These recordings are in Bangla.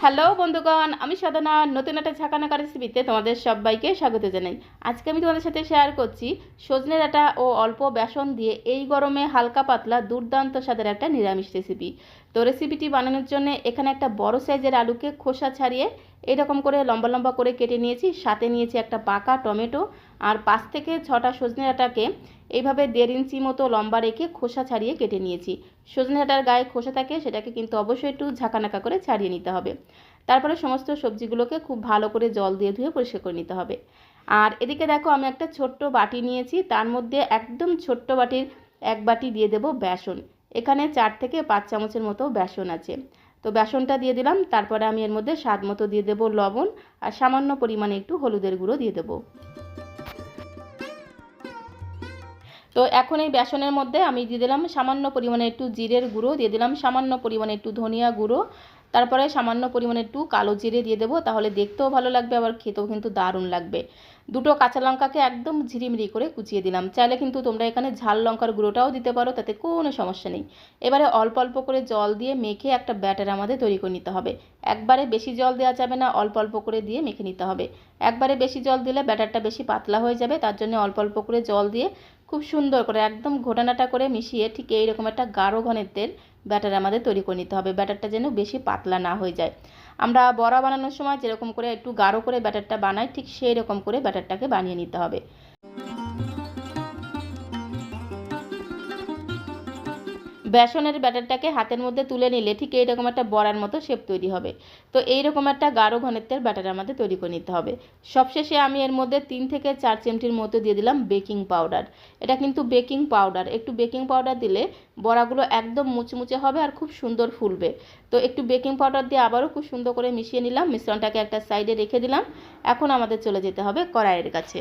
হ্যালো বন্ধুগণ, আমি সাধনা, নতুন একটা ঝাঁকানাকা রেসিপিতে তোমাদের সবাইকে স্বাগত জানাই। আজকে আমি তোমাদের সাথে শেয়ার করছি সজনে ডাটা ও অল্প বেসন দিয়ে এই গরমে হালকা পাতলা দুর্দান্ত স্বাদের একটা নিরামিষ রেসিপি তো রেসিপিটি বানানোর জন্য এখানে একটা বড় সাইজের আলুকে খোসা ছাড়িয়ে এরকম করে লম্বা লম্বা করে কেটে নিয়েছি। সাথে নিয়েছি একটা পাকা টমেটো। আর পাঁচ থেকে ছটা সজনে ডাঁটাকে এইভাবে দেড় ইঞ্চি মতো লম্বা রেখে খোসা ছাড়িয়ে কেটে নিয়েছি। সজনে ডাঁটার গায়ে খোসা থাকে, সেটাকে কিন্তু অবশ্যই একটু ঝাঁকানাকা করে ছাড়িয়ে নিতে হবে। তারপরে সমস্ত সবজিগুলোকে খুব ভালো করে জল দিয়ে ধুয়ে পরিষ্কার করে নিতে হবে। আর এদিকে দেখো, আমি একটা ছোট্ট বাটি নিয়েছি। তার মধ্যে একদম ছোট্ট বাটির এক বাটি দিয়ে দেবো বেসন। এখানে চার থেকে পাঁচ চামচের মতো বেসন আছে। তো বেসনটা দিয়ে দিলাম, তারপরে আমি এর মধ্যে স্বাদ মতো দিয়ে দেবো লবণ আর সামান্য পরিমাণে একটু হলুদের গুঁড়ো দিয়ে দেবো। তো এখন এই বেসনের মধ্যে আমি দিয়ে দিলাম সামান্য পরিমাণে একটু জিরের গুঁড়ো, দিয়ে দিলাম সামান্য পরিমাণে একটু ধনিয়া গুঁড়ো তারপরে সামান্য পরিমাণে একটু কালো জিরে দিয়ে দেবো, তাহলে দেখতেও ভালো লাগবে, আবার খেতেও কিন্তু দারুণ লাগবে। দুটো কাঁচা লঙ্কাকে একদম ঝিরিমিরি করে কুচিয়ে দিলাম। চাইলে কিন্তু তোমরা এখানে ঝাল লঙ্কার গুঁড়োটাও দিতে পারো, তাতে কোনো সমস্যা নেই। এবারে অল্প অল্প করে জল দিয়ে মেখে একটা ব্যাটার আমাদের তৈরি করে নিতে হবে। একবারে বেশি জল দেওয়া যাবে না, অল্প অল্প করে দিয়ে মেখে নিতে হবে। একবারে বেশি জল দিলে ব্যাটারটা বেশি পাতলা হয়ে যাবে, তার জন্য অল্প অল্প করে জল দিয়ে খুব সুন্দর করে একদম ঘোটানাটা করে মিশিয়ে ঠিক এইরকম একটা গাঢ় ঘনত্বের ব্যাটার আমাদের তৈরি করে নিতে হবে। ব্যাটারটা যেন বেশি পাতলা না হয়ে যায়। আমরা বড়া বানানোর সময় যেরকম করে একটু গাঢ় করে ব্যাটারটা বানাই, ঠিক সেই রকম করে ব্যাটারটাকে বানিয়ে নিতে হবে। বেসনের ব্যাটারটাকে হাতের মধ্যে তুলে নিলে ঠিক এইরকম একটা বড়ার মতো শেপ তৈরি হবে। তো এইরকম একটা গাঢ় ঘনত্বের ব্যাটার আমাদের তৈরি করে নিতে হবে। সবশেষে আমি এর মধ্যে তিন থেকে চার চিমটির মতো দিয়ে দিলাম বেকিং পাউডার। এটা কিন্তু বেকিং পাউডার। একটু বেকিং পাউডার দিলে বড়াগুলো একদম মুচমুচে হবে আর খুব সুন্দর ফুলবে। তো একটু বেকিং পাউডার দিয়ে আবারও খুব সুন্দর করে মিশিয়ে নিলাম। মিশ্রণটাকে একটা সাইডে রেখে দিলাম। এখন আমাদের চলে যেতে হবে কড়াইয়ের কাছে।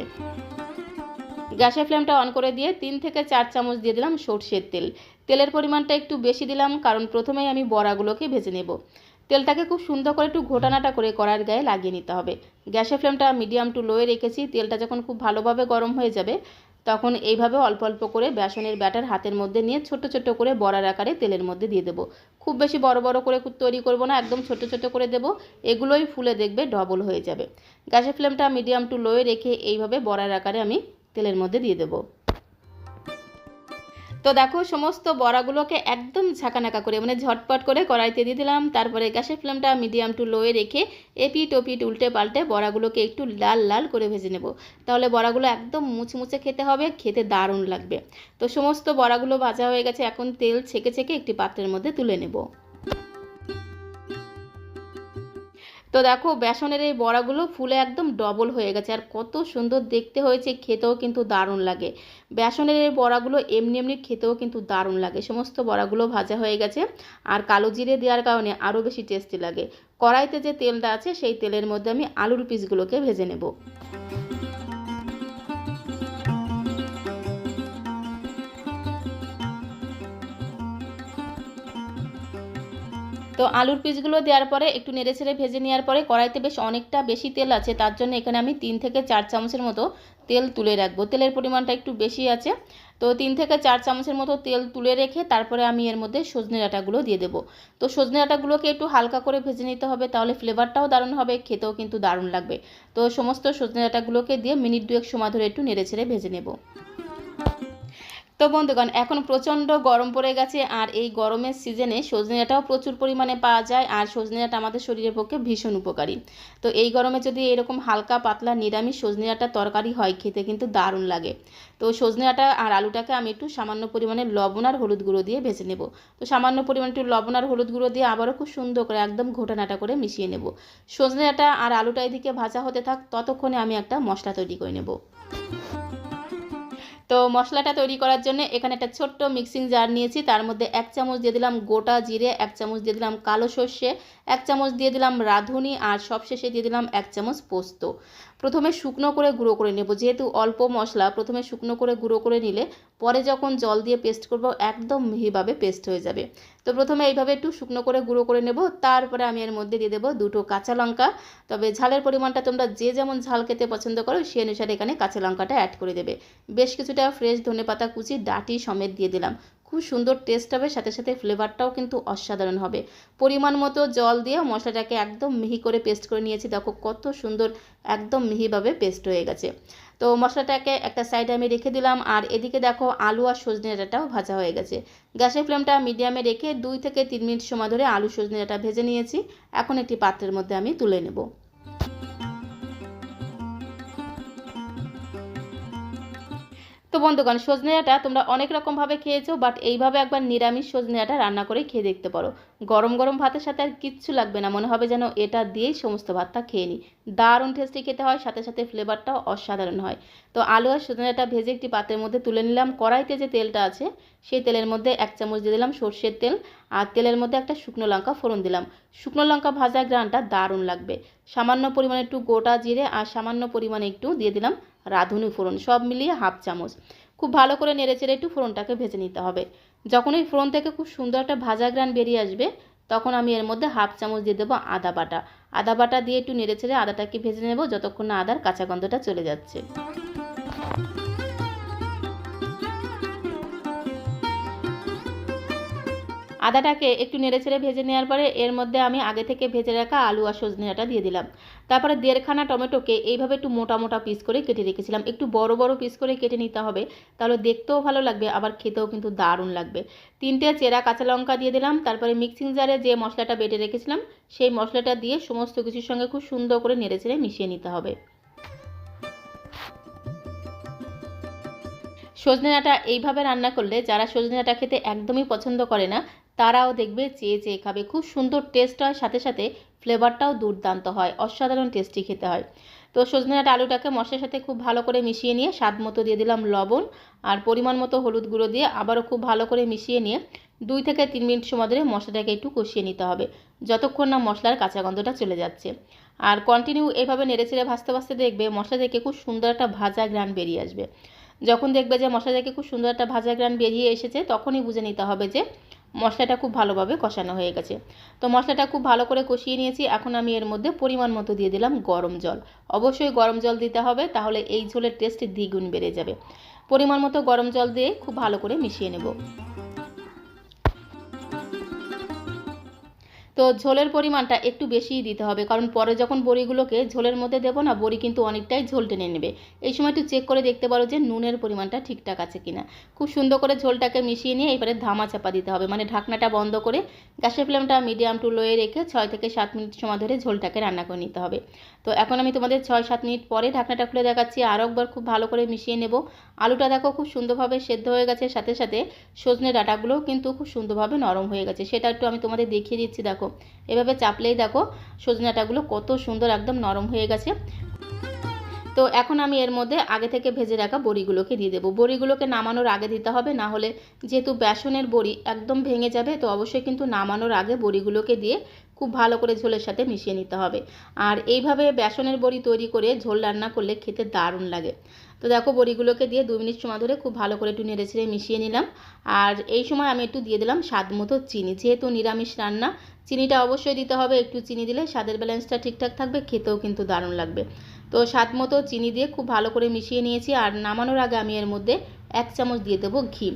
গ্যাসের ফ্লেমটা অন করে দিয়ে তিন থেকে চার চামচ দিয়ে দিলাম সর্ষের তেল। তেলের পরিমাণটা একটু বেশি দিলাম, কারণ প্রথমেই আমি বড়াগুলোকে ভেজে নেব। তেলটাকে খুব সুন্দর করে একটু ঘোটানাটা করে কড়াইয়ের গায়ে লাগিয়ে নিতে হবে। গ্যাসের ফ্লেমটা মিডিয়াম টু লোয়ে রেখেছি, তেলটা যখন খুব ভালোভাবে গরম হয়ে যাবে, তখন এইভাবে অল্প অল্প করে বেসনের ব্যাটার হাতের মধ্যে নিয়ে ছোট ছোট করে বড়ার আকারে তেলের মধ্যে দিয়ে দেবো। খুব বেশি বড় বড় করে তৈরি করব না, একদম ছোট ছোট করে দেবো, এগুলোই ফুলে দেখবে ডবল হয়ে যাবে। গ্যাসের ফ্লেমটা মিডিয়াম টু লোয়ে রেখে এইভাবে বড়ার আকারে আমি তেলের মধ্যে দিয়ে দেবো। তো দেখো, সমস্ত বড়াগুলোকে একদম ঝাঁকানাকা করে মানে ঝটপট করে কড়াইতে দিয়ে দিলাম। তারপরে গ্যাসের ফ্লেমটা মিডিয়াম টু লোয়ে রেখে এপিট ওপিট উল্টে পাল্টে বড়াগুলোকে একটু লাল লাল করে ভেজে নেব। তাহলে বড়াগুলো একদম মুচমুচে খেতে হবে, খেতে দারুণ লাগবে। তো সমস্ত বড়াগুলো ভাজা হয়ে গেছে, এখন তেল ছেঁকে ছেঁকে একটি পাত্রের মধ্যে তুলে নেব। তো দেখো বেসনের এই বড়াগুলো ফুলে একদম ডবল হয়ে গেছে। আর কত সুন্দর দেখতে হয়েছে, খেতেও কিন্তু দারুণ লাগে। বেসনের এই বড়াগুলো এমনি এমনি খেতেও কিন্তু দারুণ লাগে। সমস্ত বড়াগুলো ভাজা হয়ে গেছে। আর কালো জিরে দেওয়ার কারণে আরও বেশি টেস্টি লাগে। কড়াইতে যে তেলটা আছে, সেই তেলের মধ্যে আমি আলুর পিসগুলোকে ভেজে নেব। তো আলুর পিসগুলো দেওয়ার পরে একটু নেড়ে ছেড়ে ভেজে নেওয়ার পরে কড়াইতে বেশ অনেকটা বেশি তেল আছে, তার জন্য এখানে আমি তিন থেকে চার চামচের মতো তেল তুলে রাখব। তেলের পরিমাণটা একটু বেশি আছে, তো তিন থেকে চার চামচের মতো তেল তুলে রেখে তারপরে আমি এর মধ্যে সজনে ডাঁটাগুলো দিয়ে দেবো। তো সজনে ডাঁটাগুলোকে একটু হালকা করে ভেজে নিতে হবে, তাহলে ফ্লেভারটাও দারুণ হবে, খেতেও কিন্তু দারুণ লাগবে। তো সমস্ত সজনে ডাঁটাগুলোকে দিয়ে মিনিট দুয়েক সময় ধরে একটু নেড়ে ছেড়ে ভেজে নেব। তো বন্ধুগণ, এখন প্রচণ্ড গরম পড়ে গেছে আর এই গরমের সিজনে সজনে ডাঁটাও প্রচুর পরিমাণে পাওয়া যায় আর সজনে ডাঁটা আমাদের শরীরের পক্ষে ভীষণ উপকারী। তো এই গরমে যদি এরকম হালকা পাতলা নিরামিষ সজনে ডাঁটা তরকারি হয়, খেতে কিন্তু দারুণ লাগে। তো সজনে ডাঁটা আর আলুটাকে আমি একটু সামান্য পরিমাণে লবণ আর হলুদ গুঁড়ো দিয়ে ভেজে নেব। তো সামান্য পরিমাণে একটু লবণ আর হলুদ গুঁড়ো দিয়ে আবারও খুব সুন্দর করে একদম ঘোটানাটা করে মিশিয়ে নেব। সজনে ডাঁটা আর আলুটা এদিকে ভাজা হতে থাক, ততক্ষণে আমি একটা মশলা তৈরি করে নেব। তো মশলাটা তৈরি করার জন্য এখানে একটা ছোট্ট মিক্সিং জার নিয়েছি। তার মধ্যে এক চামচ দিয়ে দিলাম গোটা জিরে, এক চামচ দিয়ে দিলাম কালো সর্ষে, এক চামচ দিয়ে দিলাম রাঁধুনি আর সবশেষে দিয়ে দিলাম এক চামচ পোস্ত। প্রথমে শুকনো করে গুঁড়ো করে নেব। যেহেতু অল্প মশলা, প্রথমে শুকনো করে গুঁড়ো করে নিলে পরে যখন জল দিয়ে পেস্ট করব, একদম মিহিভাবে পেস্ট হয়ে যাবে। তো প্রথমে এইভাবে একটু শুকনো করে গুঁড়ো করে নেব, তারপরে আমি এর মধ্যে দিয়ে দেবো দুটো কাঁচা লঙ্কা। তবে ঝালের পরিমাণটা তোমরা যে যেমন ঝাল খেতে পছন্দ করো, সে অনুসারে এখানে কাঁচা লঙ্কাটা অ্যাড করে দেবে। বেশ কিছুটা ফ্রেশ ধনে পাতা কুচি, ডাটি সমেত দিয়ে দিলাম। খুব সুন্দর টেস্ট হবে, সাথে সাথে ফ্লেভারটাও কিন্তু অসাধারণ হবে। পরিমাণ মতো জল দিয়ে মশলাটাকে একদম মিহি করে পেস্ট করে নিয়েছি। দেখো কত সুন্দর একদম মিহিভাবে পেস্ট হয়ে গেছে। তো মশলাটাকে একটা সাইডে আমি রেখে দিলাম। আর এদিকে দেখো আলু আর সজনে ডাঁটাটাও ভাজা হয়ে গেছে। গ্যাসের ফ্লেমটা মিডিয়ামে রেখে দুই থেকে তিন মিনিট সময় ধরে আলু সজনে ডাঁটা ভেজে নিয়েছি। এখন একটি পাত্রের মধ্যে আমি তুলে নেব। তো বন্ধুগণ সজনে ডাঁটা তোমরা অনেক রকমভাবে খেয়েছো বাট এইভাবে একবার নিরামিষ সজনে ডাঁটা রান্না করে খেয়ে দেখতে পারো। গরম গরম ভাতের সাথে আর কিচ্ছু লাগবে না, মনে হবে যেন এটা দিয়েই সমস্ত ভাতটা খেয়ে নিই দারুণ টেস্টি খেতে হয়, সাথে সাথে ফ্লেভারটাও অসাধারণ হয়। তো আলু আর সজনে ডাঁটা ভেজে একটি পাত্রের মধ্যে তুলে নিলাম, কড়াইতে যে তেলটা আছে, সেই তেলের মধ্যে এক চামচ দিয়ে দিলাম সর্ষের তেল, আর তেলের মধ্যে একটা শুকনো লঙ্কা ফোড়ন দিলাম। শুকনো লঙ্কা ভাজা গ্রানটা দারুণ লাগবে। সামান্য পরিমাণে একটু গোটা জিরে আর সামান্য পরিমাণে একটু দিয়ে দিলাম রাঁধুনি ফোড়ন সব মিলিয়ে হাফ চামচ। খুব ভালো করে নেড়ে চেড়ে একটু ফোড়নটাকে ভেজে নিতে হবে। যখন ওই ফোড়ন থেকে খুব সুন্দর একটা ভাজা গ্রান বেরিয়ে আসবে, তখন আমি এর মধ্যে হাফ চামচ দিয়ে দেবো আদা বাটা। আদা বাটা দিয়ে একটু নেড়ে চেড়ে আদাটাকে ভেজে নেব, যতক্ষণ না আদার কাঁচা গন্ধটা চলে যাচ্ছে। আদাটাকে একটু নেড়ে ছেড়ে ভেজে নেওয়ার পরে এর মধ্যে আমি আগে থেকে ভেজে রাখা আলু আর সজনেটা দিয়ে দিলাম। তারপরে দেড়খানা টমেটোকে এইভাবে একটু মোটা মোটা পিস করে কেটে রেখেছিলাম। একটু বড় বড় পিস করে কেটে নিতে হবে, তাহলে দেখতেও ভালো লাগবে, আবার খেতেও কিন্তু দারুণ লাগবে। তিনটে চেরা কাঁচা লঙ্কা দিয়ে দিলাম, তারপরে মিক্সিং জারে যে মশলাটা বেটে রেখেছিলাম, সেই মশলাটা দিয়ে সমস্ত কিছুর সঙ্গে খুব সুন্দর করে নেড়ে চেড়ে মিশিয়ে নিতে হবে। সজনে ডাঁটা এইভাবে রান্না করলে, যারা সজনে ডাঁটা খেতে একদমই পছন্দ করে না তারাও দেখবে চেয়ে চেয়ে খাবে। খুব সুন্দর টেস্ট হয়, সাথে সাথে ফ্লেভারটাও দুর্দান্ত হয়, অসাধারণ টেস্টি খেতে হয়। তো সজনে আলুটাকে মশলার সাথে খুব ভালো করে মিশিয়ে নিয়ে স্বাদ মতো দিয়ে দিলাম লবণ আর পরিমাণ মতো হলুদ গুঁড়ো দিয়ে আবারও খুব ভালো করে মিশিয়ে নিয়ে দুই থেকে তিন মিনিট সময় ধরে মশলাটাকে একটু কষিয়ে নিতে হবে, যতক্ষণ না মশলার কাঁচা গন্ধটা চলে যাচ্ছে। আর কন্টিনিউ এভাবে নেড়ে চেড়ে ভাজতে ভাজতে দেখবে মশলা থেকে খুব সুন্দর একটা ভাজা গ্রান বেরিয়ে আসবে। যখন দেখবে যে মশলা থেকে খুব সুন্দর একটা ভাজা গ্রান বেরিয়ে এসেছে, তখনই বুঝে নিতে হবে যে মশলাটা খুব ভালোভাবে কষানো হয়ে গেছে। তো মশলাটা খুব ভালো করে কষিয়ে নিয়েছি। এখন আমি এর মধ্যে পরিমাণ মতো দিয়ে দিলাম গরম জল। অবশ্যই গরম জল দিতে হবে, তাহলে এই ঝোলের টেস্ট দ্বিগুণ বেড়ে যাবে। পরিমাণ মতো গরম জল দিয়ে খুব ভালো করে মিশিয়ে নেব। তো ঝোলের পরিমাণটা একটু বেশিই দিতে হবে, কারণ পরে যখন বড়িগুলোকে ঝোলের মধ্যে দেবো না, বড়ি কিন্তু অনেকটাই ঝোল টেনে নেবে। এই সময় একটু চেক করে দেখতে পারো যে নুনের পরিমাণটা ঠিকঠাক আছে কিনা। খুব সুন্দর করে ঝোলটাকে মিশিয়ে নিয়ে এবারে ধামা চাপা দিতে হবে মানে ঢাকনাটা বন্ধ করে গ্যাসের ফ্লেমটা মিডিয়াম টু লোয়ে রেখে ছয় থেকে সাত মিনিট সময় ধরে ঝোলটাকে রান্না করে নিতে হবে। তো এখন আমি তোমাদের ছয় সাত মিনিট পরে ঢাকনাটা খুলে দেখাচ্ছি, আরও একবার খুব ভালো করে মিশিয়ে নেব। আলুটা দেখো খুব সুন্দরভাবে সেদ্ধ হয়ে গেছে, সাথে সাথে সজনে ডাটাগুলোও কিন্তু খুব সুন্দরভাবে নরম হয়ে গেছে। সেটা একটু আমি তোমাদের দেখিয়ে দিচ্ছি, দেখো। এভাবে চাপলেই দেখো সজনাটাগুলো কত সুন্দর একদম নরম হয়ে গেছে। তো এখন আমি এর মধ্যে আগে থেকে ভেজে রাখা বড়িগুলোকে দিয়ে দেবো। বড়িগুলোকে নামানোর আগে দিতে হবে, না হলে যেহেতু বেসনের বড়ি একদম ভেঙে যাবে, তো অবশ্যই কিন্তু নামানোর আগে বড়িগুলোকে দিয়ে খুব ভালো করে ঝোলের সাথে মিশিয়ে নিতে হবে। আর এইভাবে বেসনের বড়ি তৈরি করে ঝোল রান্না করলে খেতে দারুণ লাগে। তো দেখো বড়িগুলোকে দিয়ে দু মিনিট সময় ধরে খুব ভালো করে একটু নেড়ে ছেড়ে মিশিয়ে নিলাম। আর এই সময় আমি একটু দিয়ে দিলাম স্বাদ মতো চিনি। যেহেতু নিরামিষ রান্না, চিনিটা অবশ্যই দিতে হবে। একটু চিনি দিলে স্বাদের ব্যালেন্সটা ঠিকঠাক থাকবে, খেতেও কিন্তু দারুণ লাগবে। তো স্বাদ মতো চিনি দিয়ে খুব ভালো করে মিশিয়ে নিয়েছি। আর নামানোর আগে আমি এর মধ্যে এক চামচ দিয়ে দেবো ঘি।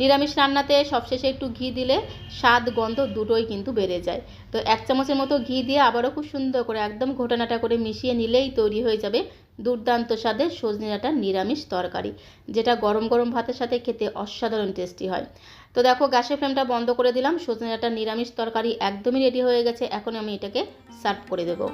নিরামিষ রান্নাতে সবশেষে একটু ঘি দিলে স্বাদ, গন্ধ দুটোই কিন্তু বেড়ে যায়। তো এক চামচের মতো ঘি দিয়ে আবারও খুব সুন্দর করে একদম ঘটনাটা করে মিশিয়ে নিলেই তৈরি হয়ে যাবে দুর্দান্ত স্বাদের সজনে ডাঁটার নিরামিষ তরকারি, যেটা গরম গরম ভাতের সাথে খেতে অসাধারণ টেস্টি হয়। তো দেখো, গ্যাসের ফ্লেমটা বন্ধ করে দিলাম সজনে ডাঁটার নিরামিষ তরকারি একদমই রেডি হয়ে গেছে, এখন আমি এটাকে সার্ভ করে দেবো।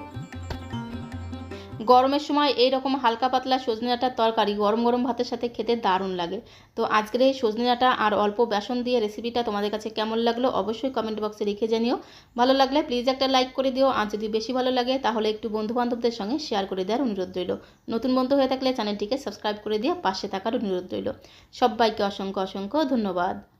গরমের সময় এই রকম হালকা পাতলা সজনে ডাঁটার তরকারি গরম গরম ভাতের সাথে খেতে দারুণ লাগে। তো আজকের এই সজনে ডাঁটা আর অল্প বেসন দিয়ে রেসিপিটা তোমাদের কাছে কেমন লাগল অবশ্যই কমেন্ট বক্সে লিখে জানিও। ভালো লাগলে প্লিজ একটা লাইক করে দিও, আর যদি বেশি ভালো লাগে তাহলে একটু বন্ধু বান্ধবদের সঙ্গে শেয়ার করে দেওয়ার অনুরোধ রইল। নতুন বন্ধু হয়ে থাকলে চ্যানেলটিকে সাবস্ক্রাইব করে দিয়ে পাশে থাকার অনুরোধ রইল। সবাইকে অসংখ্য অসংখ্য ধন্যবাদ।